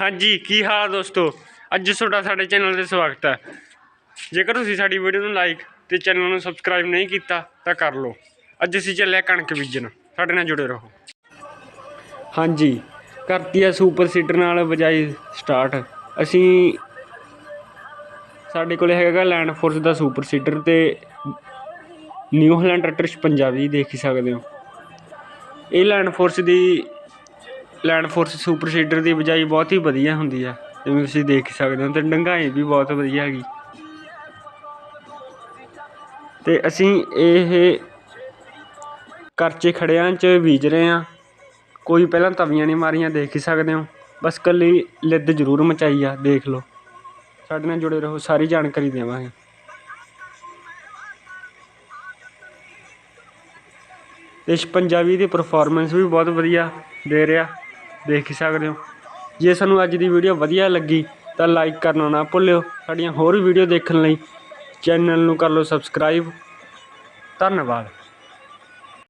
ਹਾਂਜੀ, ਕੀ ਹਾਲ ਆ ਦੋਸਤੋ? ਅੱਜ ਤੁਹਾਡਾ ਸਾਡੇ ਚੈਨਲ ਤੇ ਸਵਾਗਤ ਹੈ। ਜੇਕਰ ਤੁਸੀਂ ਸਾਡੀ ਵੀਡੀਓ ਨੂੰ ਲਾਈਕ ਤੇ ਚੈਨਲ ਨੂੰ ਸਬਸਕ੍ਰਾਈਬ ਨਹੀਂ ਕੀਤਾ, ਤਾਂ ਕਰ ਲਓ। ਅੱਜ ਅਸੀਂ ਚੱਲਿਆ ਕਣਕ ਬੀਜਣ। ਸਾਡੇ ਨਾਲ ਜੁੜੇ ਰਹੋ। ਹਾਂਜੀ, ਕਰਤੀ ਆ ਸੁਪਰ ਸੀਡਰ ਨਾਲ ਬਜਾਈ ਸਟਾਰਟ ਅਸੀਂ ਸਾਡੇ ਕੋਲੇ ਹੈਗਾ ਲੈਂਡ ਫੋਰਸ ਦਾ ਸੁਪਰ ਸੀਡਰ ਤੇ ਨਿਊ ਹਲੈਂਡ ਟਰੈਕਟਰ 56 ਵੀ ਦੇਖ ਹੀ ਸਕਦੇ ਹੋ। ਇਹ ਲੈਂਡ ਫੋਰਸ ਦੀ ਲੈਂਡ ਫੋਰਸ ਸੁਪਰ ਸੀਡਰ ਦੀ ਬਜਾਈ ਬਹੁਤ ਹੀ ਵਧੀਆ ਹੁੰਦੀ ਹੈ ਜਿਵੇਂ ਤੁਸੀਂ ਦੇਖ ਸਕਦੇ ਹੋ ਤੇ ਡੰਗਾਈ ਵੀ ਬਹੁਤ ਵਧੀਆ ਹੈਗੀ। ਤੇ ਅਸੀਂ ਇਹ ਕਰਚੇ ਖੜਿਆਂ 'ਚ ਬੀਜ ਰਹੇ ਹਾਂ। ਕੋਈ ਪਹਿਲਾਂ ਤਵੀਆਂ ਨਹੀਂ ਮਾਰੀਆਂ, ਦੇਖ ਹੀ ਸਕਦੇ ਹੋ। ਬਸ ਕੱਲੀ ਲਿੱਦ ਜ਼ਰੂਰ ਮਚਾਈ ਆ, ਦੇਖ ਲਓ। ਸਾਡੇ ਨਾਲ ਜੁੜੇ ਰਹੋ, ਸਾਰੀ ਜਾਣਕਾਰੀ ਦੇਵਾਂਗੇ। ਤੇ ਪੰਜਾਬੀ ਦੀ ਪਰਫਾਰਮੈਂਸ ਵੀ ਬਹੁਤ ਵਧੀਆ ਦੇ ਰਿਹਾ। ਦੇਖ ਸਕਦੇ ਹੋ। ਜੇ ਸਾਨੂੰ ਅੱਜ ਦੀ ਵੀਡੀਓ ਵਧੀਆ ਲੱਗੀ, ਤਾਂ ਲਾਈਕ ਕਰਨਾ ਨਾ ਭੁੱਲਿਓ। ਸਾਡੀਆਂ ਹੋਰ ਵੀਡੀਓ ਦੇਖਣ ਲਈ ਚੈਨਲ ਨੂੰ ਕਰ ਲਓ ਸਬਸਕ੍ਰਾਈਬ ਧੰਨਵਾਦ।